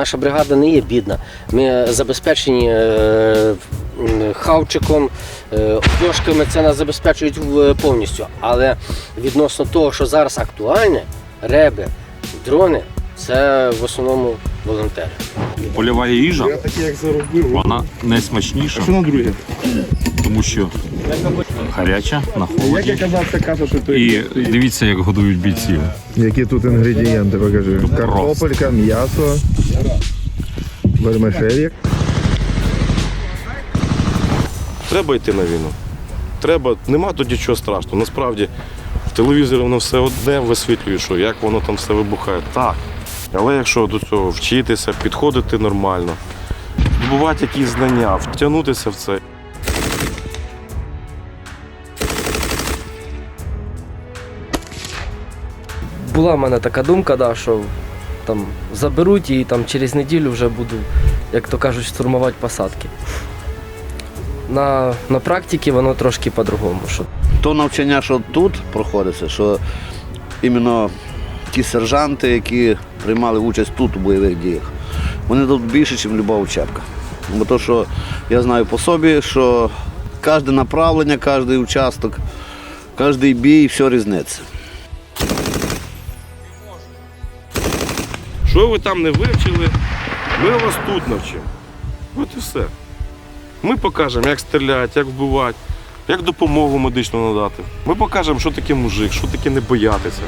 Наша бригада не є бідна. Ми забезпечені е, хавчиком, е, дошками, це нас забезпечують повністю. Але відносно того, що зараз актуальне, реби, дрони, це в основному волонтери. Польова їжа, Я такий, як заробив. вона найсмачніша, Що на друге? Тому що гаряча, на холоді. І дивіться, як годують бійців. Які тут інгредієнти, покажи. Картопелька, м'ясо, вермишелі. Треба йти на війну. Треба, нема тут нічого страшного. Насправді в телевізорі воно все одне висвітлює, що як воно там все вибухає. Так. Але якщо до цього вчитися, підходити нормально, здобувати якісь знання, втягнутися в це. Була в мене така думка, да, що там заберуть і там через неділю вже буду, як то кажуть, штурмувати посадки. На, на практиці воно трошки по-другому. Що то навчання, що тут проходиться, що іменно ті сержанти, які приймали участь тут у бойових діях, вони тут більше, ніж люба учебка. Бо то, що я знаю по собі, що кожне направлення, кожен участок, кожен бій, все різниця. Що ви там не вивчили, ми вас тут навчимо. От і все. Ми покажемо, як стріляти, як вбивати, як допомогу медичну надати. Ми покажемо, що таке мужик, що таке не боятися.